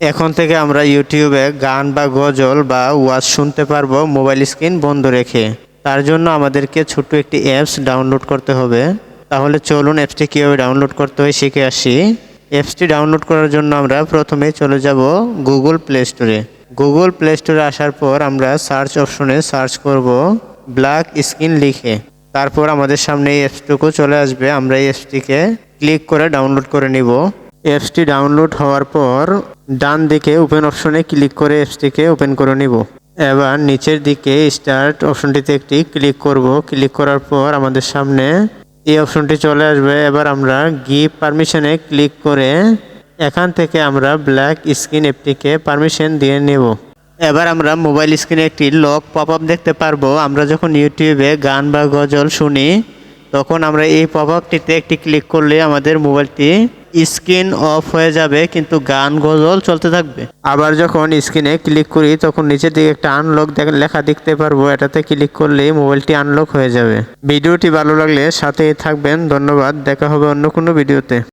এখন থেকে আমরা ইউটিউবে গান বা গজল বা ওয়াজ শুনতে পারব মোবাইল স্ক্রিন বন্ধ রেখে। তার জন্য আমাদেরকে ছোট্ট একটি অ্যাপস ডাউনলোড করতে হবে। তাহলে চলুন অ্যাপসটি কীভাবে ডাউনলোড করতে হয় শিখে আসি। অ্যাপসটি ডাউনলোড করার জন্য আমরা প্রথমে চলে যাব গুগল প্লে স্টোরে। গুগল প্লে স্টোরে আসার পর আমরা সার্চ অপশনে সার্চ করব ব্ল্যাক স্ক্রিন লিখে। তারপর আমাদের সামনে এই অ্যাপসটুকু চলে আসবে। আমরা এই অ্যাপসটিকে ক্লিক করে ডাউনলোড করে নিব। অ্যাপসটি ডাউনলোড হওয়ার পর ডান দিকে ওপেন অপশনে ক্লিক করে অ্যাপসটিকে ওপেন করে নিব। এবার নিচের দিকে স্টার্ট অপশনটিতে একটি ক্লিক করব। ক্লিক করার পর আমাদের সামনে এই অপশনটি চলে আসবে। এবার আমরা গিভ পারমিশনে ক্লিক করে এখান থেকে আমরা ব্ল্যাক স্ক্রিন অ্যাপটিকে পারমিশন দিয়ে নেব। এবার আমরা মোবাইল স্ক্রিনে একটি লক পপ আপ দেখতে পারব। আমরা যখন ইউটিউবে গান বা গজল শুনি, তখন আমরা এই পপ আপটিতে একটি ক্লিক করলে আমাদের মোবাইলটি স্ক্রিন অফ হয়ে যাবে, কিন্তু গান গজল চলতে থাকবে। আবার যখন স্ক্রিনে ক্লিক করি, তখন নিচের দিকে একটা আনলক লেখা দেখতে পারব। এটাতে ক্লিক করলে মোবাইলটি আনলক হয়ে যাবে। ভিডিওটি ভালো লাগলে সাথেই থাকবেন। ধন্যবাদ। দেখা হবে অন্য কোনো ভিডিওতে।